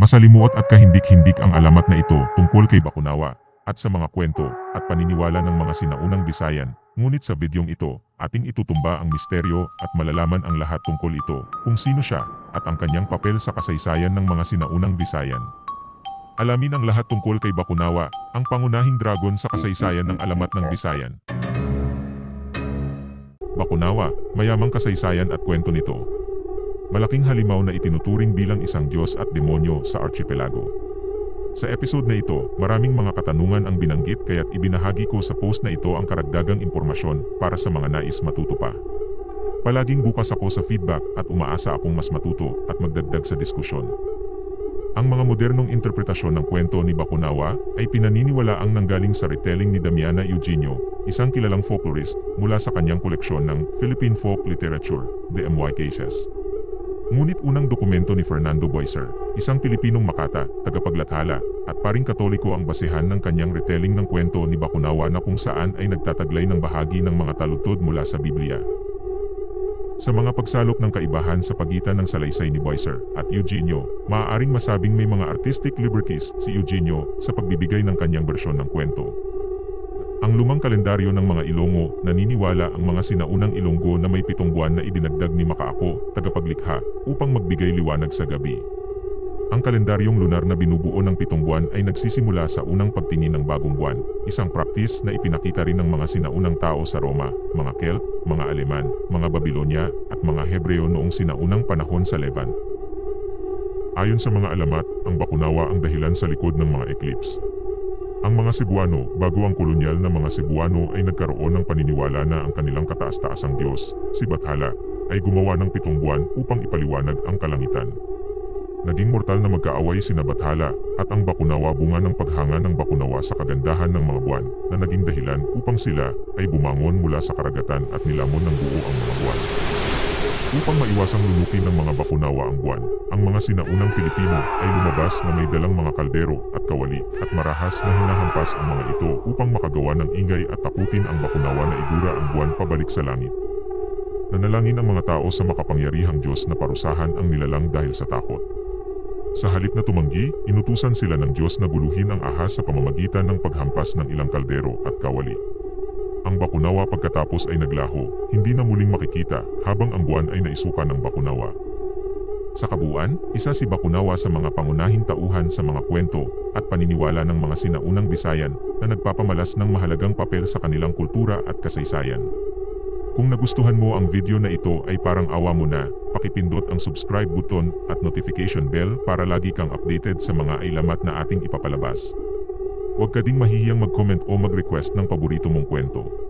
Masalimuot at kahindik-hindik ang alamat na ito tungkol kay Bakunawa at sa mga kwento at paniniwala ng mga sinaunang Bisayan. Ngunit sa bidyong ito, ating itutumba ang misteryo at malalaman ang lahat tungkol ito, kung sino siya at ang kanyang papel sa kasaysayan ng mga sinaunang Bisayan. Alamin ang lahat tungkol kay Bakunawa, ang pangunahing dragon sa kasaysayan ng alamat ng Bisayan. Bakunawa, mayamang kasaysayan at kwento nito. Malaking halimaw na itinuturing bilang isang Diyos at demonyo sa archipelago. Sa episode na ito, maraming mga katanungan ang binanggit kaya't ibinahagi ko sa post na ito ang karagdagang impormasyon para sa mga nais matuto pa. Palaging bukas ako sa feedback at umaasa akong mas matuto at magdagdag sa diskusyon. Ang mga modernong interpretasyon ng kwento ni Bakunawa ay pinaniniwala ang nanggaling sa retelling ni Damiana Eugenio, isang kilalang folklorist mula sa kanyang koleksyon ng Philippine Folk Literature, The MY Cases. Ngunit unang dokumento ni Fernando Boiser, isang Pilipinong makata, tagapaglathala, at paring katoliko ang basehan ng kanyang retelling ng kwento ni Bakunawa na kung saan ay nagtataglay ng bahagi ng mga taludtod mula sa Biblia. Sa mga pagsalok ng kaibahan sa pagitan ng salaysay ni Boiser at Eugenio, maaaring masabing may mga artistic liberties si Eugenio sa pagbibigay ng kanyang bersyon ng kwento. Ang lumang kalendaryo ng mga Ilonggo naniniwala ang mga sinaunang Ilonggo na may pitong buwan na idinagdag ni Makaako, tagapaglikha, upang magbigay liwanag sa gabi. Ang kalendaryong lunar na binubuo ng pitong buwan ay nagsisimula sa unang pagtingin ng bagong buwan, isang praktis na ipinakita rin ng mga sinaunang tao sa Roma, mga Celt, mga Aleman, mga Babilonya, at mga Hebreo noong sinaunang panahon sa Levant. Ayon sa mga alamat, ang Bakunawa ang dahilan sa likod ng mga eclipse. Ang mga Cebuano, bago ang kolonyal na mga Cebuano ay nagkaroon ng paniniwala na ang kanilang kataas-taasang Diyos, si Bathala, ay gumawa ng pitong buwan upang ipaliwanag ang kalangitan. Naging mortal na magkaaway sina Bathala at ang Bakunawa bunga ng paghanga ng Bakunawa sa kagandahan ng mga buwan na naging dahilan upang sila ay bumangon mula sa karagatan at nilamon ng buo ang mga buwan. Upang maiwasang lunukin ng mga Bakunawa ang buwan, ang mga sinaunang Pilipino ay lumabas na may dalang mga kaldero at kawali at marahas na hinahampas ang mga ito upang makagawa ng ingay at takutin ang Bakunawa na idura ang buwan pabalik sa langit. Nanalangin ang mga tao sa makapangyarihang Diyos na parusahan ang nilalang dahil sa takot. Sa halip na tumanggi, inutusan sila ng Diyos na guluhin ang ahas sa pamamagitan ng paghampas ng ilang kaldero at kawali. Ang Bakunawa pagkatapos ay naglaho, hindi na muling makikita habang ang buwan ay naisuka ng Bakunawa. Sa kabuuan, isa si Bakunawa sa mga pangunahing tauhan sa mga kwento at paniniwala ng mga sinaunang Bisayan na nagpapamalas ng mahalagang papel sa kanilang kultura at kasaysayan. Kung nagustuhan mo ang video na ito ay parang awa mo na, pakipindot ang subscribe button at notification bell para lagi kang updated sa mga ilamat na ating ipapalabas. Huwag ka ding mahihiyang mag-comment o mag-request ng paborito mong kwento.